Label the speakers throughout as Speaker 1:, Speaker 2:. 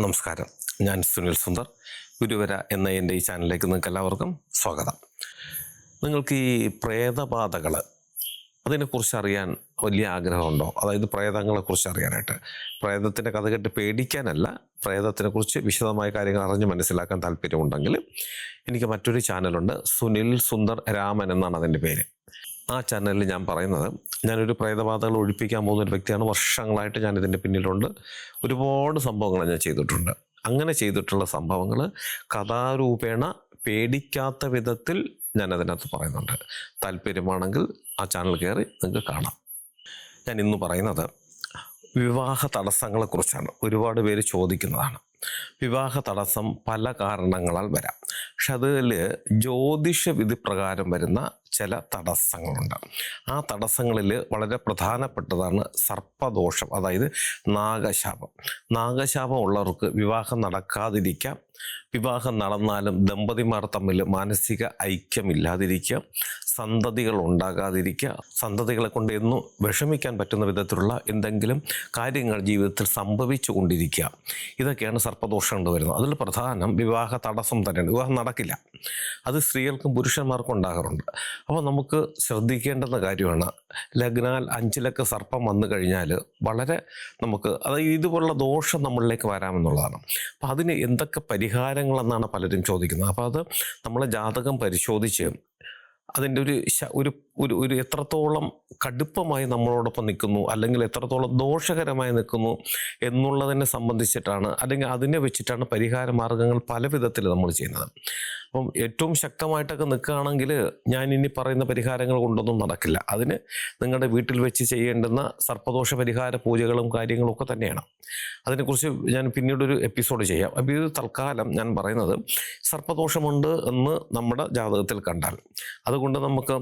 Speaker 1: നമസ്കാരം. ഞാൻ സുനിൽ സുന്ദർ. ഗുരുവര എന്ന എന്റെ ഈ ചാനലിലേക്ക് നിങ്ങൾക്ക് എല്ലാവർക്കും സ്വാഗതം. നിങ്ങൾക്ക് ഈ പ്രേതബാധകൾ അതിനെക്കുറിച്ച് അറിയാൻ വലിയ ആഗ്രഹമുണ്ടോ? അതായത് പ്രേതങ്ങളെക്കുറിച്ച് അറിയാനായിട്ട്. പ്രേതത്തിന്റെ കഥ കേട്ട് പേടിക്കാനല്ല പ്രേതത്തിനെക്കുറിച്ച് വിശദമായ കാര്യങ്ങൾ അറിഞ്ഞ് മനസ്സിലാക്കാൻ താല്പര്യമുണ്ടെങ്കിൽ എനിക്ക് മറ്റൊരു ചാനലുണ്ട്. സുനിൽ സുന്ദർ രാമൻ എന്നാണ് അതിന്റെ പേര്. ആ ചാനലിൽ ഞാൻ പറയുന്നത്. ഞാനൊരു പ്രേതബാധകൾ ഒഴിപ്പിക്കാൻ പോകുന്ന ഒരു വ്യക്തിയാണ്. വർഷങ്ങളായിട്ട് ഞാൻ ഇതിന്റെ പിന്നിലുണ്ട്. ഒരുപാട് സംഭവങ്ങൾ ഞാൻ ചെയ്തിട്ടുണ്ട്. അങ്ങനെ ചെയ്തിട്ടുള്ള സംഭവങ്ങൾ കഥാരൂപേണ പേടിക്കാത്ത വിധത്തിൽ ഞാൻ അതിനകത്ത് പറയുന്നുണ്ട്. താല്പര്യമാണെങ്കിൽ ആ ചാനൽ കയറി നിങ്ങൾക്ക് കാണാം. ഞാൻ ഇന്ന് പറയുന്നത് വിവാഹ തടസ്സങ്ങളെക്കുറിച്ചാണ് ഒരുപാട് പേര് ചോദിക്കുന്നതാണ്. വിവാഹ തടസ്സം പല കാരണങ്ങളാൽ വരാം. പക്ഷെ അതിൽ ജ്യോതിഷ വിധി പ്രകാരം വരുന്ന ചില തടസ്സങ്ങളുണ്ട് ആ തടസ്സങ്ങളിൽ വളരെ പ്രധാനപ്പെട്ടതാണ് സർപ്പദോഷം അതായത് നാഗശാപം. നാഗശാപം ഉള്ളവർക്ക് വിവാഹം നടക്കാതിരിക്കാം. വിവാഹം നടന്നാലും ദമ്പതിമാർ തമ്മിൽ മാനസിക ഐക്യമില്ലാതിരിക്കുക സന്തതികൾ ഉണ്ടാകാതിരിക്കുക സന്തതികളെ കൊണ്ട് എന്നും വിഷമിക്കാൻ പറ്റുന്ന വിധത്തിലുള്ള എന്തെങ്കിലും കാര്യങ്ങൾ ജീവിതത്തിൽ സംഭവിച്ചു കൊണ്ടിരിക്കുക ഇതൊക്കെയാണ് സർപ്പദോഷം കൊണ്ട് വരുന്നത് അതിൽ പ്രധാനം വിവാഹ തടസ്സം തന്നെയാണ്. വിവാഹം നടക്കില്ല. അത് സ്ത്രീകൾക്കും പുരുഷന്മാർക്കും ഉണ്ടാകാറുണ്ട്. അപ്പോൾ നമുക്ക് ശ്രദ്ധിക്കേണ്ടുന്ന കാര്യമാണ്. ലഗ്നാൽ അഞ്ചിലൊക്കെ സർപ്പം വന്നു കഴിഞ്ഞാൽ വളരെ നമുക്ക് അതായത് ഇതുപോലുള്ള ദോഷം നമ്മളിലേക്ക് വരാമെന്നുള്ളതാണ്. അപ്പോൾ അതിന് എന്തൊക്കെ പരിഹാരങ്ങളെന്നാണ് പലരും ചോദിക്കുന്നത്. അപ്പോൾ അത് നമ്മളെ ജാതകം പരിശോധിച്ച് അതിന്റെ ഒരു ഒരു ഒരു ഒരു എത്രത്തോളം കടുപ്പമായി നമ്മളോടൊപ്പം നിൽക്കുന്നു അല്ലെങ്കിൽ എത്രത്തോളം ദോഷകരമായി നിൽക്കുന്നു എന്നുള്ളതിനെ സംബന്ധിച്ചിട്ടാണ് അല്ലെങ്കിൽ അതിനെ വെച്ചിട്ടാണ് പരിഹാര മാർഗങ്ങൾ പല വിധത്തിൽ നമ്മൾ ചെയ്യുന്നത്. അപ്പം ഏറ്റവും ശക്തമായിട്ടൊക്കെ നിൽക്കുകയാണെങ്കിൽ ഞാൻ ഇനി പറയുന്ന പരിഹാരങ്ങൾ കൊണ്ടൊന്നും നടക്കില്ല. അതിന് നിങ്ങളുടെ വീട്ടിൽ വെച്ച് ചെയ്യേണ്ടുന്ന സർപ്പദോഷ പരിഹാര പൂജകളും കാര്യങ്ങളും ഒക്കെ തന്നെയാണ്. അതിനെക്കുറിച്ച് ഞാൻ പിന്നീടൊരു എപ്പിസോഡ് ചെയ്യാം. അപ്പോൾ ഇത് തൽക്കാലം ഞാൻ പറയുന്നത് സർപ്പദോഷമുണ്ട് എന്ന് നമ്മുടെ ജാതകത്തിൽ കണ്ടാൽ. അതുകൊണ്ട് നമുക്ക്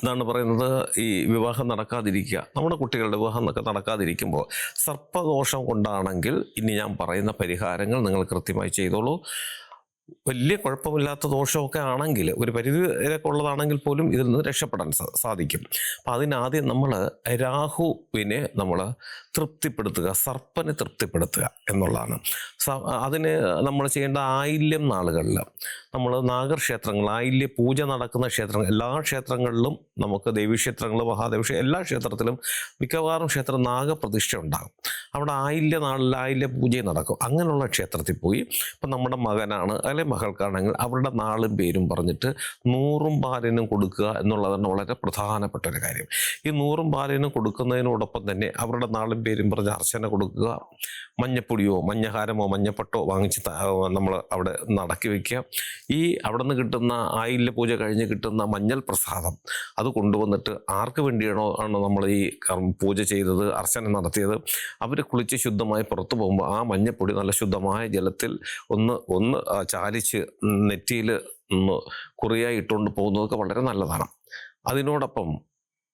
Speaker 1: എന്താണ് പറയുന്നത്? ഈ വിവാഹം നടക്കാതിരിക്കുക. നമ്മുടെ കുട്ടികളുടെ വിവാഹം ഒക്കെ നടക്കാതിരിക്കുമ്പോൾ സർപ്പദോഷം കൊണ്ടാണെങ്കിൽ ഇനി ഞാൻ പറയുന്ന പരിഹാരങ്ങൾ നിങ്ങൾ കൃത്യമായി ചെയ്തോളൂ. വലിയ കുഴപ്പമില്ലാത്ത ദോഷമൊക്കെ ആണെങ്കിൽ ഒരു പരിധി വരെയൊക്കെ ഉള്ളതാണെങ്കിൽ പോലും ഇതിൽ നിന്ന് രക്ഷപ്പെടാൻ സാധിക്കും. അപ്പം അതിനാദ്യം നമ്മൾ രാഹുവിനെ നമ്മൾ തൃപ്തിപ്പെടുത്തുക സർപ്പനെ തൃപ്തിപ്പെടുത്തുക എന്നുള്ളതാണ്. അതിന് നമ്മൾ ചെയ്യേണ്ട ആയില്യം നാളുകളിൽ നമ്മൾ നാഗർക്ഷേത്രങ്ങൾ ആയില്യ പൂജ നടക്കുന്ന ക്ഷേത്രങ്ങൾ എല്ലാ ക്ഷേത്രങ്ങളിലും നമുക്ക് ദേവീക്ഷേത്രങ്ങൾ മഹാദേവ എല്ലാ ക്ഷേത്രത്തിലും മിക്കവാറും ക്ഷേത്രം നാഗപ്രതിഷ്ഠ ഉണ്ടാകും. അവിടെ ആയില്യ നാളിൽ ആയില്യ പൂജയും നടക്കും. അങ്ങനെയുള്ള ക്ഷേത്രത്തിൽ പോയി. ഇപ്പം നമ്മുടെ മകനാണ് അല്ലെ മകൾക്കാണെങ്കിൽ അവരുടെ നാളും പേരും പറഞ്ഞിട്ട് നൂറും പാലിനും കൊടുക്കുക എന്നുള്ളതാണ് വളരെ പ്രധാനപ്പെട്ട ഒരു കാര്യം. ഈ നൂറും പാലിനും കൊടുക്കുന്നതിനോടൊപ്പം തന്നെ അവരുടെ നാളും പേരും പറഞ്ഞ് അർച്ചന കൊടുക്കുക. മഞ്ഞപ്പൊടിയോ മഞ്ഞഹാരമോ മഞ്ഞപ്പട്ടോ വാങ്ങിച്ച് നമ്മൾ അവിടെ നടക്കി വെക്കുക. ഈ അവിടെ നിന്ന് കിട്ടുന്ന ആയില്യ പൂജ കഴിഞ്ഞ് കിട്ടുന്ന മഞ്ഞൾ പ്രസാദം അത് കൊണ്ടുവന്നിട്ട് ആർക്ക് വേണ്ടിയാണോ ആണ് നമ്മൾ ഈ പൂജ ചെയ്തത് അർച്ചന നടത്തിയത്? അവർ കുളിച്ച് ശുദ്ധമായി പുറത്തു പോകുമ്പോൾ ആ മഞ്ഞപ്പൊടി നല്ല ശുദ്ധമായ ജലത്തിൽ ഒന്ന് ഒന്ന് ചാലിച്ച് നെറ്റിയിൽ കുറിയായി ഇട്ടുകൊണ്ട് പോകുന്നതൊക്കെ വളരെ നല്ലതാണ്. അതിനോടൊപ്പം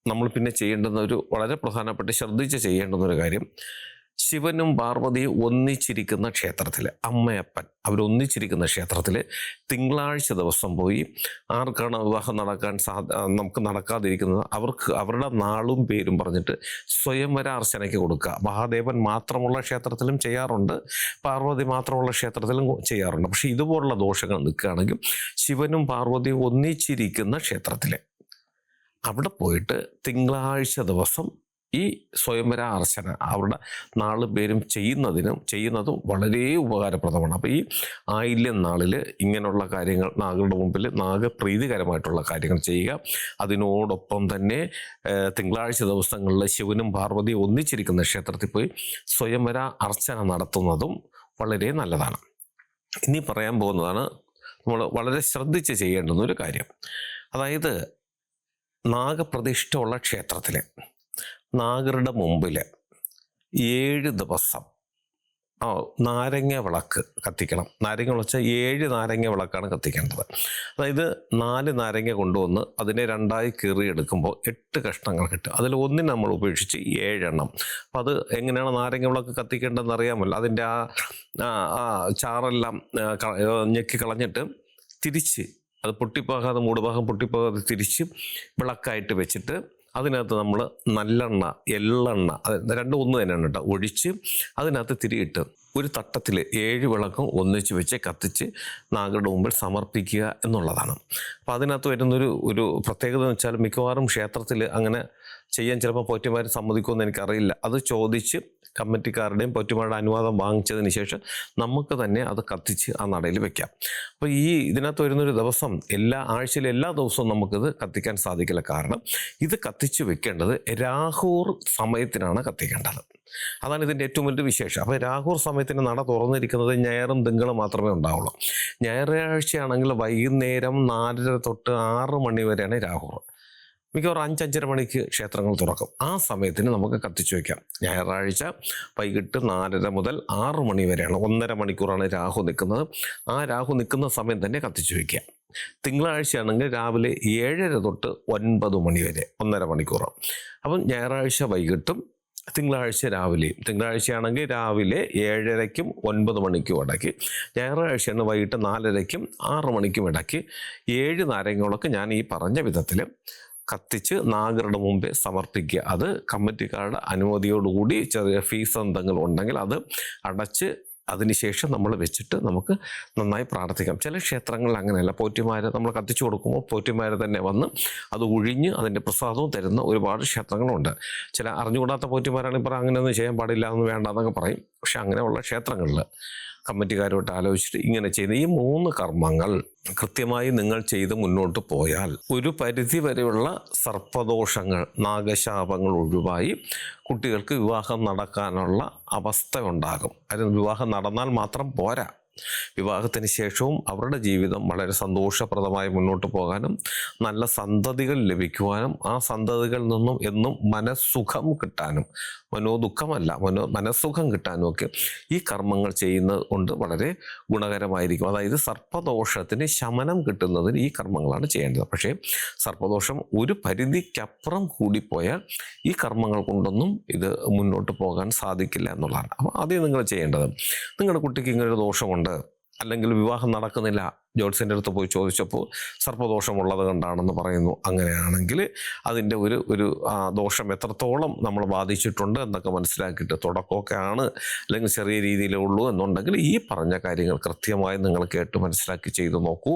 Speaker 1: നമ്മൾ പിന്നെ ചെയ്യേണ്ടുന്ന ഒരു വളരെ പ്രധാനപ്പെട്ട് ശ്രദ്ധിച്ച് ചെയ്യേണ്ടുന്ന ഒരു കാര്യം ശിവനും പാർവതിയും ഒന്നിച്ചിരിക്കുന്ന ക്ഷേത്രത്തിൽ അമ്മയപ്പൻ. അവരൊന്നിച്ചിരിക്കുന്ന ക്ഷേത്രത്തിൽ തിങ്കളാഴ്ച ദിവസം പോയി ആർക്കാണ് വിവാഹം നടക്കാൻ സാധ നമുക്ക് നടക്കാതിരിക്കുന്നത്? അവർക്ക് അവരുടെ നാളും പേരും പറഞ്ഞിട്ട് സ്വയംവര അർച്ചനയ്ക്ക് കൊടുക്കുക. മഹാദേവൻ മാത്രമുള്ള ക്ഷേത്രത്തിലും ചെയ്യാറുണ്ട്. പാർവതി മാത്രമുള്ള ക്ഷേത്രത്തിലും ചെയ്യാറുണ്ട്. പക്ഷേ ഇതുപോലുള്ള ദോഷങ്ങൾ നിൽക്കുകയാണെങ്കിൽ ശിവനും പാർവതിയും ഒന്നിച്ചിരിക്കുന്ന ക്ഷേത്രത്തിൽ അവിടെ പോയിട്ട് തിങ്കളാഴ്ച ദിവസം ഈ സ്വയംവര അർച്ചന അവരുടെ നാളും പേരും ചെയ്യുന്നതിനും ചെയ്യുന്നതും വളരെ ഉപകാരപ്രദമാണ്. അപ്പോൾ ഈ ആയില്യം നാളിൽ ഇങ്ങനെയുള്ള കാര്യങ്ങൾ നാഗരുടെ മുമ്പിൽ നാഗപ്രീതികരമായിട്ടുള്ള കാര്യങ്ങൾ ചെയ്യുക. അതിനോടൊപ്പം തന്നെ തിങ്കളാഴ്ച ദിവസങ്ങളിൽ ശിവനും പാർവതിയും ഒന്നിച്ചിരിക്കുന്ന ക്ഷേത്രത്തിൽ പോയി സ്വയംവര അർച്ചന നടത്തുന്നതും വളരെ നല്ലതാണ്. ഇനി പറയാൻ പോകുന്നതാണ് നമ്മൾ വളരെ ശ്രദ്ധിച്ച് ചെയ്യേണ്ടുന്ന ഒരു കാര്യം. അതായത് നാഗപ്രതിഷ്ഠ ഉള്ള ക്ഷേത്രത്തിൽ നാഗരുടെ മുമ്പിൽ ഏഴ് ദിവസം. ആ നാരങ്ങ വിളക്ക് കത്തിക്കണം. നാരങ്ങ വിളച്ച ഏഴ് നാരങ്ങ വിളക്കാണ് കത്തിക്കേണ്ടത്. അതായത് നാല് നാരങ്ങ കൊണ്ടുവന്ന് അതിനെ രണ്ടായി കീറി കീറിയെടുക്കുമ്പോൾ എട്ട് കഷ്ണങ്ങൾ കിട്ടും. അതിൽ ഒന്നിന് നമ്മൾ ഉപേക്ഷിച്ച് ഏഴെണ്ണം. അപ്പം അത് എങ്ങനെയാണ് നാരങ്ങ വിളക്ക് കത്തിക്കേണ്ടതെന്ന് അറിയാമല്ലോ. അതിന്റെ ആ ആ ചാറെല്ലാം ഞെക്കി കളഞ്ഞിട്ട് തിരിച്ച് അത് പൊട്ടിപ്പോകാതെ മൂടുഭാഗം പൊട്ടിപ്പോകാതെ തിരിച്ച് വിളക്കായിട്ട് വെച്ചിട്ട് അതിനകത്ത് നമ്മൾ നല്ലെണ്ണ എള്ളെണ്ണ രണ്ടും ഒന്ന് തന്നെയാണ് കേട്ടോ. ഒഴിച്ച് അതിനകത്ത് തിരിയിട്ട് ഒരു തട്ടത്തിൽ ഏഴ് വിളക്കും ഒന്നിച്ച് വെച്ച് കത്തിച്ച് നാഗരുടെ മുമ്പിൽ സമർപ്പിക്കുക എന്നുള്ളതാണ്. അപ്പോൾ അതിനകത്ത് വരുന്നൊരു ഒരു പ്രത്യേകത എന്ന് വെച്ചാൽ മിക്കവാറും ക്ഷേത്രത്തിൽ അങ്ങനെ ചെയ്യാൻ ചിലപ്പോൾ പോറ്റിമാർ സമ്മതിക്കുമെന്ന് എനിക്കറിയില്ല. അത് ചോദിച്ച് കമ്മിറ്റിക്കാരുടെയും പൊറ്റുമാരുടെ അനുവാദം വാങ്ങിച്ചതിന് ശേഷം നമുക്ക് തന്നെ അത് കത്തിച്ച് ആ നടയിൽ വെക്കാം. അപ്പോൾ ഈ ഇതിനകത്ത് വരുന്നൊരു ദിവസം എല്ലാ ആഴ്ചയിലെ എല്ലാ ദിവസവും നമുക്കിത് കത്തിക്കാൻ സാധിക്കില്ല. കാരണം ഇത് കത്തിച്ച് വെക്കേണ്ടത് രാഹൂർ സമയത്തിനാണ് കത്തിക്കേണ്ടത്. അതാണ് ഇതിന്റെ ഏറ്റവും വലിയ വിശേഷം. അപ്പോൾ രാഹൂർ സമയത്തിന് നട തുറന്നിരിക്കുന്നത് ഞായറും തിങ്കളും മാത്രമേ ഉണ്ടാവുള്ളൂ. ഞായറാഴ്ചയാണെങ്കിൽ വൈകുന്നേരം നാലര തൊട്ട് ആറ് മണി വരെയാണ് രാഹൂർ. മിക്കവാറും അഞ്ചഞ്ചര മണിക്ക് ക്ഷേത്രങ്ങൾ തുറക്കും. ആ സമയത്തിന് നമുക്ക് കത്തിച്ചു വയ്ക്കാം ഞായറാഴ്ച വൈകിട്ട് നാലര മുതൽ ആറ് മണി വരെയാണ് ഒന്നര മണിക്കൂറാണ് രാഹു നിൽക്കുന്നത്. ആ രാഹു നിൽക്കുന്ന സമയം തന്നെ കത്തിച്ചു വയ്ക്കുക തിങ്കളാഴ്ചയാണെങ്കിൽ രാവിലെ ഏഴര തൊട്ട് ഒൻപത് മണി വരെ ഒന്നര മണിക്കൂർ അപ്പം ഞായറാഴ്ച വൈകിട്ടും തിങ്കളാഴ്ച രാവിലെയും. തിങ്കളാഴ്ചയാണെങ്കിൽ രാവിലെ ഏഴരയ്ക്കും ഒൻപത് മണിക്കും ഇടയ്ക്ക്. ഞായറാഴ്ചയാണ് വൈകിട്ട് നാലരയ്ക്കും ആറ് മണിക്കും ഇടയ്ക്ക്. ഏഴ് നാരങ്ങളൊക്കെ ഞാൻ ഈ പറഞ്ഞ വിധത്തിൽ കത്തിച്ച് നാഗരുടെ മുമ്പേ സമർപ്പിക്കുക. അത് കമ്മിറ്റിക്കാരുടെ അനുമതിയോടുകൂടി ചെറിയ ഫീസ് എന്തെങ്കിലും ഉണ്ടെങ്കിൽ അത് അടച്ച് അതിനുശേഷം നമ്മൾ വെച്ചിട്ട് നമുക്ക് നന്നായി പ്രാർത്ഥിക്കാം. ചില ക്ഷേത്രങ്ങളിൽ അങ്ങനെയല്ല. പോറ്റിമാർ നമ്മൾ കത്തിച്ചു കൊടുക്കുമ്പോൾ പോറ്റിമാർ തന്നെ വന്ന് അത് ഒഴിഞ്ഞ് അതിന്റെ പ്രസാദവും തരുന്ന ഒരുപാട് ക്ഷേത്രങ്ങളുണ്ട്. ചില അറിഞ്ഞുകൂടാത്ത പോറ്റിമാരാണെങ്കിൽ പറയാം അങ്ങനെയൊന്നും ചെയ്യാൻ പാടില്ല എന്ന് വേണ്ട എന്നൊക്കെ പറയും. പക്ഷെ അങ്ങനെയുള്ള ക്ഷേത്രങ്ങളിൽ കമ്മിറ്റിക്കാരോട്ട് ആലോചിച്ചിട്ട് ഇങ്ങനെ ചെയ്യുന്ന ഈ മൂന്ന് കർമ്മങ്ങൾ കൃത്യമായി നിങ്ങൾ ചെയ്ത് മുന്നോട്ട് പോയാൽ ഒരു പരിധി വരെയുള്ള സർപ്പദോഷങ്ങൾ നാഗശാപങ്ങൾ ഒഴിവായി കുട്ടികൾക്ക് വിവാഹം നടക്കാനുള്ള അവസ്ഥ ഉണ്ടാകും. അതിന് വിവാഹം നടന്നാൽ മാത്രം പോരാ. വിവാഹത്തിന് ശേഷവും അവരുടെ ജീവിതം വളരെ സന്തോഷപ്രദമായി മുന്നോട്ട് പോകാനും നല്ല സന്തതികൾ ലഭിക്കുവാനും ആ സന്തതികളിൽ നിന്നും എന്നും മനസ്സുഖം കിട്ടാനും മനോദുഃഖമല്ല മനോ മനസ്സുഖം കിട്ടാനും ഒക്കെ ഈ കർമ്മങ്ങൾ ചെയ്യുന്നത് കൊണ്ട് വളരെ ഗുണകരമായിരിക്കും. അതായത് സർപ്പദോഷത്തിന് ശമനം കിട്ടുന്നതിന് ഈ കർമ്മങ്ങളാണ് ചെയ്യേണ്ടത്. പക്ഷേ സർപ്പദോഷം ഒരു പരിധിക്കപ്പുറം കൂടിപ്പോയാൽ ഈ കർമ്മങ്ങൾ കൊണ്ടൊന്നും ഇത് മുന്നോട്ട് പോകാൻ സാധിക്കില്ല എന്നുള്ളതാണ്. അപ്പോൾ ആദ്യം നിങ്ങൾ ചെയ്യേണ്ടത് നിങ്ങളുടെ കുട്ടിക്ക് ഇങ്ങനൊരു ദോഷമുണ്ട്? അല്ലെങ്കിൽ വിവാഹം നടക്കുന്നില്ല. ജോത്സ്യന്റെ അടുത്ത് പോയി ചോദിച്ചപ്പോൾ സർപ്പദോഷമുള്ളത് കൊണ്ടാണെന്ന് പറയുന്നു. അങ്ങനെയാണെങ്കിൽ അതിന്റെ ഒരു ഒരു ദോഷം എത്രത്തോളം നമ്മൾ ബാധിച്ചിട്ടുണ്ട് എന്നൊക്കെ മനസ്സിലാക്കിയിട്ട് തുടക്കമൊക്കെ ആണ് അല്ലെങ്കിൽ ചെറിയ രീതിയിലേ ഉള്ളൂ എന്നുണ്ടെങ്കിൽ ഈ പറഞ്ഞ കാര്യങ്ങൾ കൃത്യമായി നിങ്ങൾ കേട്ട് മനസ്സിലാക്കി ചെയ്തു നോക്കൂ.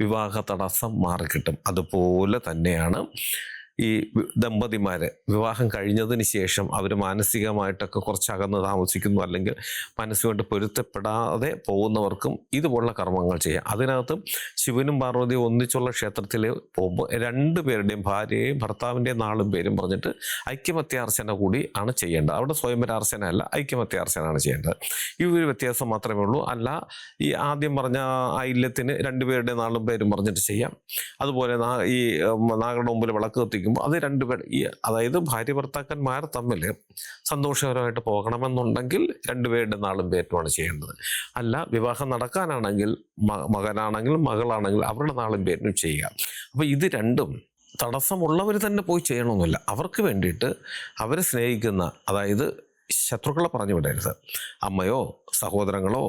Speaker 1: വിവാഹ തടസ്സം മാറിക്കിട്ടും. അതുപോലെ തന്നെയാണ് ഈ ദമ്പതിമാര് വിവാഹം കഴിഞ്ഞതിന് ശേഷം അവർ മാനസികമായിട്ടൊക്കെ കുറച്ച് അകന്ന് താമസിക്കുന്നു അല്ലെങ്കിൽ മനസ്സുകൊണ്ട് പൊരുത്തപ്പെടാതെ പോകുന്നവർക്കും ഇതുപോലുള്ള കർമ്മങ്ങൾ ചെയ്യാം. അതിനകത്ത് ശിവനും പാർവതിയും ഒന്നിച്ചുള്ള ക്ഷേത്രത്തിൽ പോകുമ്പോൾ രണ്ടുപേരുടെയും പേരുടെയും ഭാര്യയെയും ഭർത്താവിന്റെയും നാളും പേരും പറഞ്ഞിട്ട് ഐക്യമത്യാർച്ചന കൂടി ആണ് ചെയ്യേണ്ടത്. അവിടെ സ്വയംവരാർച്ചന അല്ല ഐക്യമത്യാർച്ചനയാണ് ചെയ്യേണ്ടത്. ഈ ഒരു വ്യത്യാസം മാത്രമേ ഉള്ളൂ. അല്ല ഈ ആദ്യം പറഞ്ഞ ആ ഇല്ലത്തിന് രണ്ടുപേരുടെ നാളും പേരും പറഞ്ഞിട്ട് ചെയ്യാം. അതുപോലെ ഈ നാഗരുടെ മുമ്പിൽ വിളക്ക് കത്തിക്കുമ്പോൾ അത് രണ്ടുപേർ ഈ അതായത് ഭാര്യ ഭർത്താക്കന്മാർ തമ്മിൽ സന്തോഷകരമായിട്ട് പോകണമെന്നുണ്ടെങ്കിൽ രണ്ടുപേരുടെ നാളും പേറ്റുമാണ് ചെയ്യേണ്ടത്. അല്ല വിവാഹം നടക്കാനാണെങ്കിൽ മകനാണെങ്കിൽ മകളാണെങ്കിലും അവരുടെ നാളും പേരിനും ചെയ്യുക. അപ്പോൾ ഇത് രണ്ടും തടസ്സമുള്ളവർ തന്നെ പോയി ചെയ്യണമെന്നില്ല അവർക്ക് വേണ്ടിയിട്ട് അവരെ സ്നേഹിക്കുന്ന അതായത് ശത്രുക്കളെ പറഞ്ഞു വിടരുത്. അമ്മയോ സഹോദരങ്ങളോ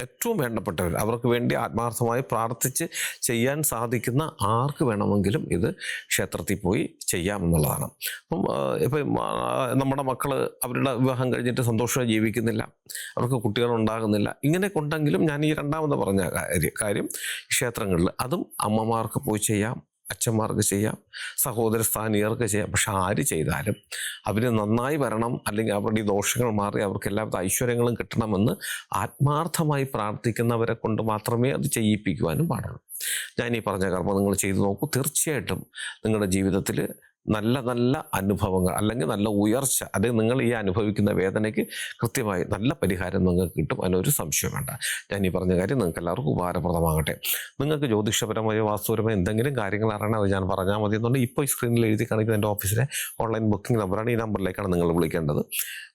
Speaker 1: ഏറ്റവും വേണ്ടപ്പെട്ടവർ അവർക്ക് വേണ്ടി ആത്മാർത്ഥമായി പ്രാർത്ഥിച്ച് ചെയ്യാൻ സാധിക്കുന്ന ആർക്ക് വേണമെങ്കിലും ഇത് ക്ഷേത്രത്തിൽ പോയി ചെയ്യാമെന്നുള്ളതാണ്. അപ്പം ഇപ്പം നമ്മുടെ മക്കൾ അവരുടെ വിവാഹം കഴിഞ്ഞിട്ട് സന്തോഷമായി ജീവിക്കുന്നില്ല. അവർക്ക് കുട്ടികൾ ഉണ്ടാകുന്നില്ല ഇങ്ങനെ കൊണ്ടെങ്കിലും ഞാൻ ഈ രണ്ടാമത് പറഞ്ഞ കാര്യം ക്ഷേത്രങ്ങളിൽ അതും അമ്മമാർക്ക് പോയി ചെയ്യാം. അച്ഛന്മാർക്ക് ചെയ്യാം സഹോദര സ്ഥാനീയർക്ക് ചെയ്യാം. പക്ഷെ ആര് ചെയ്താലും അവർ നന്നായി വരണം അല്ലെങ്കിൽ അവരുടെ ദോഷങ്ങൾ മാറി അവർക്ക് എല്ലാവിധ ഐശ്വര്യങ്ങളും കിട്ടണമെന്ന് ആത്മാർത്ഥമായി പ്രാർത്ഥിക്കുന്നവരെ കൊണ്ട് മാത്രമേ അത് ചെയ്യിപ്പിക്കുവാനും പാടുള്ളൂ. ഞാൻ ഈ പറഞ്ഞ കർമ്മം നിങ്ങൾ ചെയ്തു നോക്കൂ. തീർച്ചയായിട്ടും നിങ്ങളുടെ ജീവിതത്തിൽ നല്ല നല്ല അനുഭവങ്ങൾ അല്ലെങ്കിൽ നല്ല ഉയർച്ച അല്ലെങ്കിൽ നിങ്ങൾ ഈ അനുഭവിക്കുന്ന വേദനയ്ക്ക് കൃത്യമായി നല്ല പരിഹാരം നിങ്ങൾക്ക് കിട്ടും അതിനൊരു സംശയം വേണ്ട. ഞാൻ ഈ പറഞ്ഞ കാര്യം നിങ്ങൾക്ക് എല്ലാവർക്കും ഉപകാരപ്രദമാകട്ടെ. നിങ്ങൾക്ക് ജ്യോതിഷപരമായോ വാസ്തുപരമായോ എന്തെങ്കിലും കാര്യങ്ങൾ അറിയണം അത് ഞാൻ പറഞ്ഞാൽ മതി എന്നുണ്ടെങ്കിൽ ഇപ്പോൾ ഈ സ്ക്രീനിൽ എഴുതി കാണിക്കുന്ന എന്റെ ഓഫീസിലെ ഓൺലൈൻ ബുക്കിംഗ് നമ്പറാണ് ഈ നമ്പറിലേക്കാണ് നിങ്ങൾ വിളിക്കേണ്ടത്.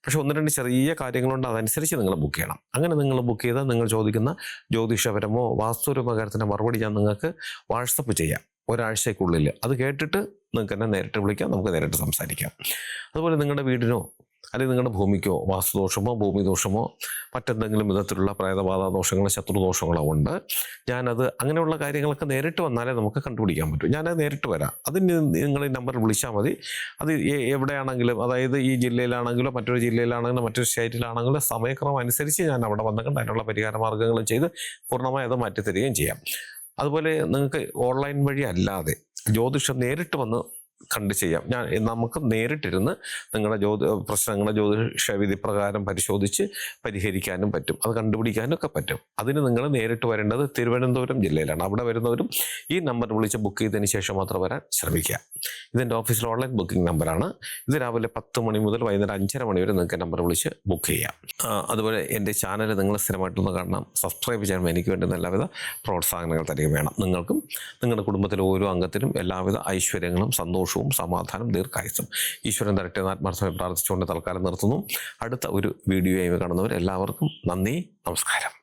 Speaker 1: പക്ഷേ ഒന്ന് രണ്ട് ചെറിയ കാര്യങ്ങളുണ്ട്. അതനുസരിച്ച് നിങ്ങൾ ബുക്ക് ചെയ്യണം. അങ്ങനെ നിങ്ങൾ ബുക്ക് ചെയ്താൽ നിങ്ങൾ ചോദിക്കുന്ന ജ്യോതിഷപരമോ വാസ്തുപരമോ കാര്യത്തിന്റെ മറുപടി ഞാൻ നിങ്ങൾക്ക് വാട്സപ്പ് ചെയ്യാം. ഒരാഴ്ചയ്ക്കുള്ളിൽ അത് കേട്ടിട്ട് നിങ്ങൾക്ക് എന്നെ നേരിട്ട് വിളിക്കാം നമുക്ക് നേരിട്ട് സംസാരിക്കാം. അതുപോലെ നിങ്ങളുടെ വീടിനോ അല്ലെങ്കിൽ നിങ്ങളുടെ ഭൂമിക്കോ വാസ്തുദോഷമോ ഭൂമിദോഷമോ മറ്റെന്തെങ്കിലും വിധത്തിലുള്ള പ്രേതബാധ ദോഷങ്ങളോ ശത്രുദോഷങ്ങളോ ഉണ്ട് ഞാനത് അങ്ങനെയുള്ള കാര്യങ്ങളൊക്കെ നേരിട്ട് വന്നാലേ നമുക്ക് കണ്ടുപിടിക്കാൻ പറ്റും. ഞാനത് നേരിട്ട് വരാം. അതിന് നിങ്ങൾ ഈ നമ്പർ വിളിച്ചാൽ മതി. അത് എവിടെയാണെങ്കിലും അതായത് ഈ ജില്ലയിലാണെങ്കിലും മറ്റൊരു ജില്ലയിലാണെങ്കിലും മറ്റൊരു സ്റ്റേറ്റിലാണെങ്കിലോ സമയക്രമം അനുസരിച്ച് ഞാൻ അവിടെ വന്നിട്ടുണ്ട് അതിനുള്ള പരിഹാര മാർഗങ്ങളും ചെയ്ത് പൂർണമായി അത് മാറ്റിത്തരികയും ചെയ്യാം. അതുപോലെ നിങ്ങൾക്ക് ഓൺലൈൻ വഴി അല്ലാതെ ജ്യോതിഷം നേരിട്ട് വന്ന് കണ്ട് ചെയ്യാം. ഞാൻ നമുക്ക് നേരിട്ടിരുന്ന് നിങ്ങളുടെ ജ്യോതി പ്രശ്നങ്ങളെ ജ്യോതിഷ വിധി പ്രകാരം പരിശോധിച്ച് പരിഹരിക്കാനും പറ്റും. അത് കണ്ടുപിടിക്കാനും ഒക്കെ പറ്റും. അതിന് നിങ്ങൾ നേരിട്ട് വരേണ്ടത് തിരുവനന്തപുരം ജില്ലയിലാണ്. അവിടെ വരുന്നവരും ഈ നമ്പർ വിളിച്ച് ബുക്ക് ചെയ്തതിന് ശേഷം മാത്രം വരാൻ ശ്രമിക്കുക. ഇതെന്റെ ഓഫീസിൽ ഓൺലൈൻ ബുക്കിംഗ് നമ്പറാണ്. ഇത് രാവിലെ പത്ത് മണി മുതൽ വൈകുന്നേരം അഞ്ചര മണി വരെ നിങ്ങൾക്ക് നമ്പർ വിളിച്ച് ബുക്ക് ചെയ്യാം. അതുപോലെ എന്റെ ചാനൽ നിങ്ങൾ സ്ഥിരമായിട്ടൊന്ന് കാണണം. സബ്സ്ക്രൈബ് ചെയ്യണം എനിക്ക് വേണ്ടുന്ന എല്ലാവിധ പ്രോത്സാഹനങ്ങൾ തരിക വേണം. നിങ്ങൾക്കും നിങ്ങളുടെ കുടുംബത്തിലെ ഓരോ അംഗത്തിനും എല്ലാവിധ ഐശ്വര്യങ്ങളും സന്തോഷവും സമാധാനം ദീർഘായുസും ഈശ്വരൻ തരട്ടെ എന്ന് ആത്മാർത്ഥമായി പ്രാർത്ഥിച്ചുകൊണ്ട് തൽക്കാലം നിർത്തുന്നു. അടുത്ത ഒരു വീഡിയോയുമായി കാണുന്നവർ എല്ലാവർക്കും നന്ദി നമസ്കാരം.